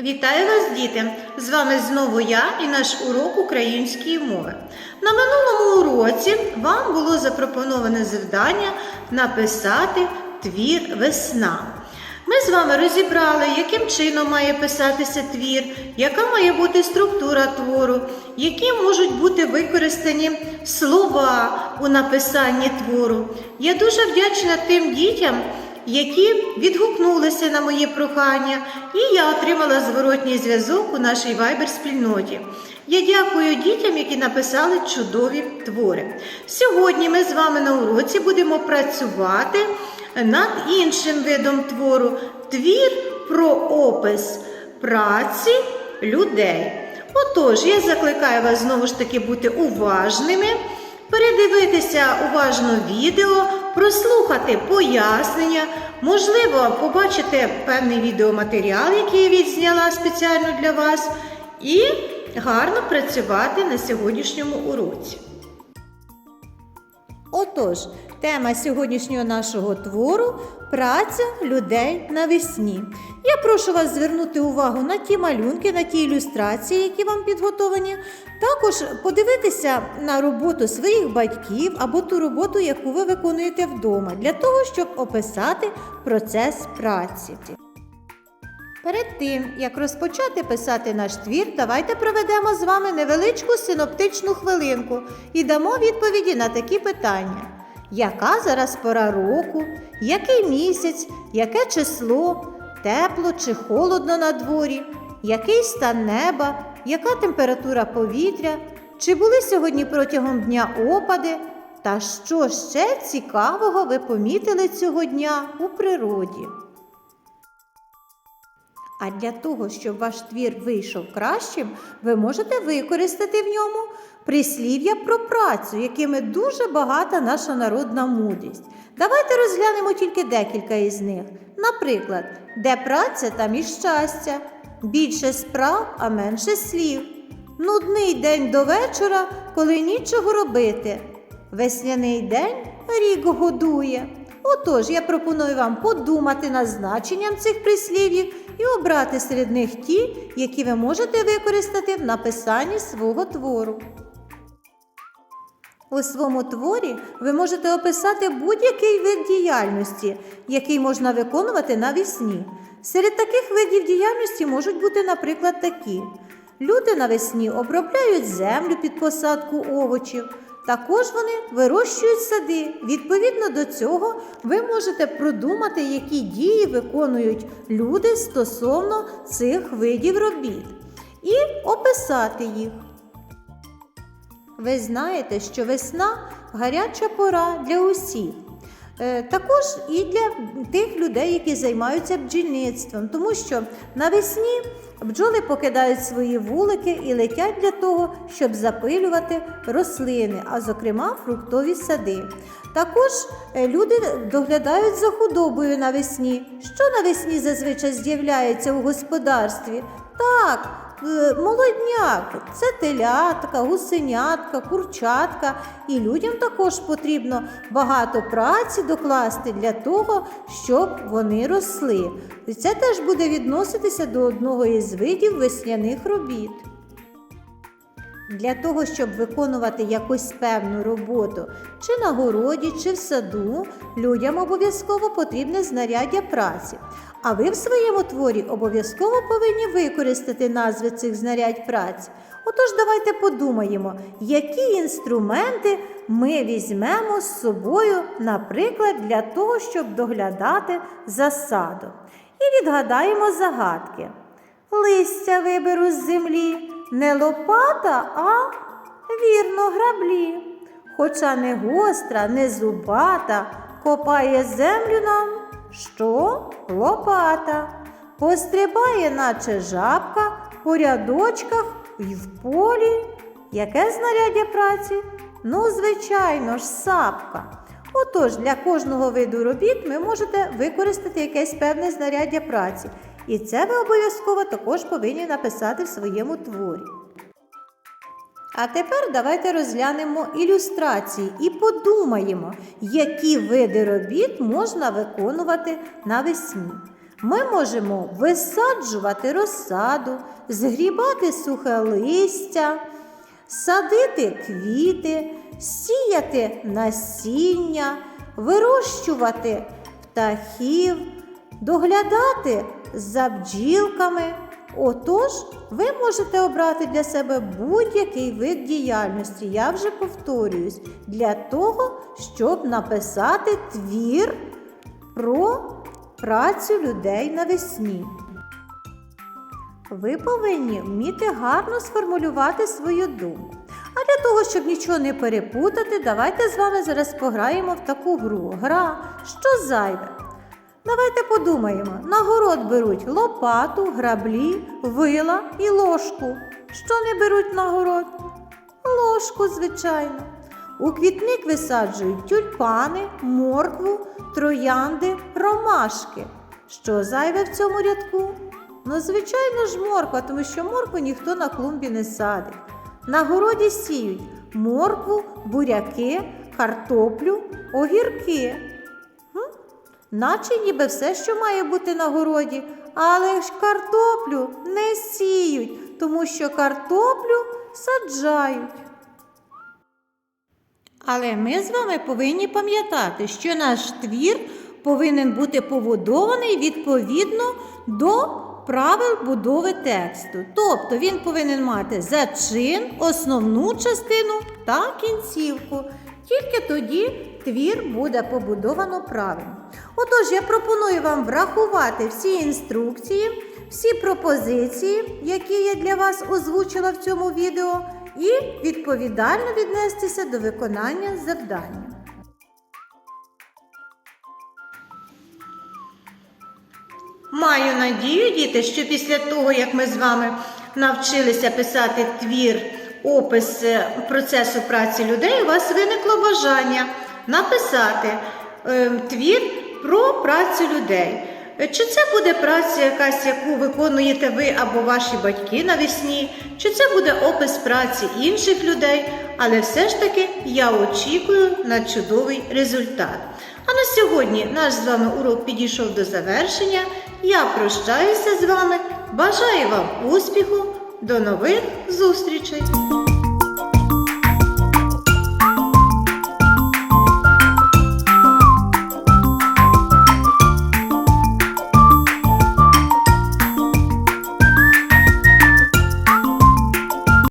Вітаю вас, діти! З вами знову я і наш урок української мови. На минулому уроці вам було запропоноване завдання написати твір весна. Ми з вами розібрали, яким чином має писатися твір, яка має бути структура твору, які можуть бути використані слова у написанні твору. Я дуже вдячна тим дітям, які відгукнулися на моє прохання, і я отримала зворотній зв'язок у нашій вайбер-спільноті. Я дякую дітям, які написали чудові твори. Сьогодні ми з вами на уроці будемо працювати над іншим видом твору твір про опис праці людей. Отож, я закликаю вас знову ж таки бути уважними передивитися уважно відео, прослухати пояснення, можливо, побачити певний відеоматеріал, який я відзняла спеціально для вас, і гарно працювати на сьогоднішньому уроці. Отож, тема сьогоднішнього нашого твору праця людей навесні. Я прошу вас звернути увагу на ті малюнки, на ті ілюстрації, які вам підготовані. Також подивитися на роботу своїх батьків або ту роботу, яку ви виконуєте вдома, для того, щоб описати процес праці. Перед тим, як розпочати писати наш твір, давайте проведемо з вами невеличку синоптичну хвилинку і дамо відповіді на такі питання: яка зараз пора року, який місяць, яке число, тепло чи холодно на дворі, який стан неба, яка температура повітря, чи були сьогодні протягом дня опади, та що ще цікавого ви помітили цього дня у природі. А для того, щоб ваш твір вийшов кращим, ви можете використати в ньому прислів'я про працю, якими дуже багата наша народна мудрість. Давайте розглянемо тільки декілька із них. Наприклад, де праця, там і щастя, більше справ, а менше слів. Нудний день до вечора, коли нічого робити. Весняний день рік годує. Отож, я пропоную вам подумати над значенням цих прислів'їв і обрати серед них ті, які ви можете використати в написанні свого твору. У своєму творі ви можете описати будь-який вид діяльності, який можна виконувати навесні. Серед таких видів діяльності можуть бути, наприклад, такі: люди навесні обробляють землю під посадку овочів. Також вони вирощують сади. Відповідно до цього, ви можете продумати, які дії виконують люди стосовно цих видів робіт, і описати їх. Ви знаєте, що весна гаряча пора для усіх. Е, Також і для тих людей, які займаються бджільництвом, тому що навесні бджоли покидають свої вулики і летять для того, щоб запилювати рослини, а зокрема фруктові сади. Також е, люди доглядають за худобою навесні. Що навесні зазвичай з'являється у господарстві? Так, е, молодняк, це телятка, гусенятка, курчатка. І людям також потрібно багато праці докласти для того, щоб вони росли. Це теж буде відноситися до одного із видів весняних робіт. Для того, щоб виконувати якусь певну роботу, чи на городі, чи в саду, людям обов'язково потрібне знаряддя праці. А ви в своєму творі обов'язково повинні використати назви цих знарядь праці. Отож, давайте подумаємо, які інструменти ми візьмемо з собою, наприклад, для того, щоб доглядати за садом. І відгадаємо загадки. Листя виберу з землі, не лопата, а вірно граблі. Хоча не гостра, не зубата, копає землю нам, що лопата. Пострибає, наче жабка, по рядочках і в полі. Яке знаряддя праці? Ну, звичайно ж, сапка. Отож, для кожного виду робіт ви можете використати якесь певне знаряддя праці. І це ви обов'язково також повинні написати в своєму творі. А тепер давайте розглянемо ілюстрації і подумаємо, які види робіт можна виконувати навесні. Ми можемо висаджувати розсаду, згрібати сухе листя, садити квіти, сіяти насіння, вирощувати птахів, доглядати за бджілками. Отож, ви можете обрати для себе будь-який вид діяльності, я вже повторююсь, для того, щоб написати твір про працю людей навесні. Ви повинні вміти гарно сформулювати свою думку. А для того, щоб нічого не перепутати, давайте з вами зараз пограємо в таку гру. Гра, що зайве. Давайте подумаємо. На город беруть лопату, граблі, вила і ложку. Що не беруть на город? Ложку, звичайно. У квітник висаджують тюльпани, моркву, троянди, ромашки. Що зайве в цьому рядку? Ну, звичайно ж, морква, тому що моркву ніхто на клумбі не садить. На городі сіють моркву, буряки, картоплю, огірки. Наче ніби все, що має бути на городі, але ж картоплю не сіють, тому що картоплю саджають. Але ми з вами повинні пам'ятати, що наш твір повинен бути побудований відповідно до правил будови тексту. Тобто він повинен мати зачин, основну частину та кінцівку. Тільки тоді твір буде побудовано правильно. Отож, я пропоную вам врахувати всі інструкції, всі пропозиції, які я для вас озвучила в цьому відео, і відповідально віднестися до виконання завдання. Маю надію, діти, що після того, як ми з вами навчилися писати твір, опис е, процесу праці людей, у вас виникло бажання написати е, твір про працю людей. Чи це буде праця якась, яку виконуєте ви або ваші батьки навесні, чи це буде опис праці інших людей, але все ж таки я очікую на чудовий результат. А на сьогодні наш з вами урок підійшов до завершення. Я прощаюся з вами, бажаю вам успіху, до нових зустрічей!